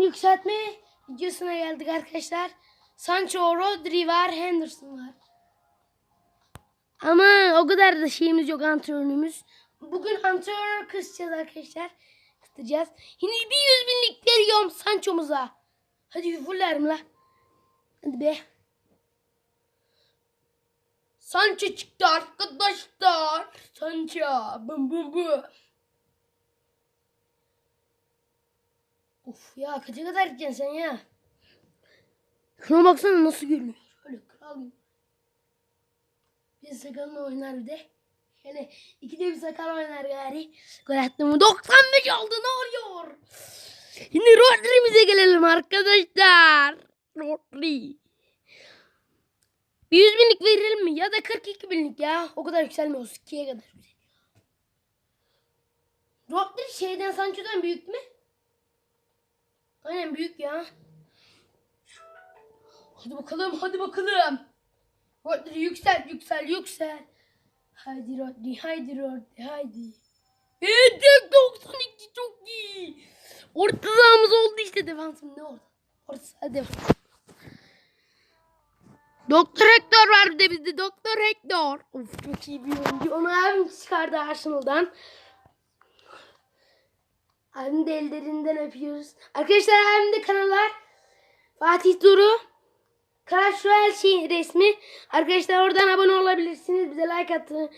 Şimdi yükseltme videosuna geldik arkadaşlar. Sancho, Rodri var, Henderson var. Ama o kadar da şeyimiz yok antrenörümüz. Bugün antrenör kısacağız arkadaşlar. Kısacağız. Şimdi bir yüz binlik veriyorum Sancho'muza. Hadi fullerim la. Hadi be. Sancho çıktı arkadaşlar. Sancho. Bum bum bum. Of ya kaça kadar gideceksin sen ya? Şuna baksana nasıl görünüyor. Şöyle kral gibi. Bir sakalını oynar bir de. Şöyle ikide bir sakal oynar gari. Gol attı mı? 95 oldu ne oluyor? Şimdi Rodri'mize gelelim arkadaşlar. Rodri. Bir 100 binlik verelim mi? Ya da 42 binlik ya. O kadar yükselmiyor. 2'ye kadar. Rodri şeyden Sancho'dan büyük mü? Aynen büyük ya. Hadi bakalım, hadi bakalım. Rodri yüksel, yüksel, yüksel. Haydi Rodri, haydi Rodri, haydi. Evet, 92 çok iyi. Orta sahamız oldu işte defansım ne orada? Orta defans. Doktor Hector var bir de bizde. Doktor Hector. Of çok iyi bir oyuncu. Onu abim çıkardı Arsenal'dan. Abim de ellerinden öpüyoruz. Arkadaşlar abim de kanallar. Fatih Duru. Clash Royale şey resmi. Arkadaşlar oradan abone olabilirsiniz. Bize like atın.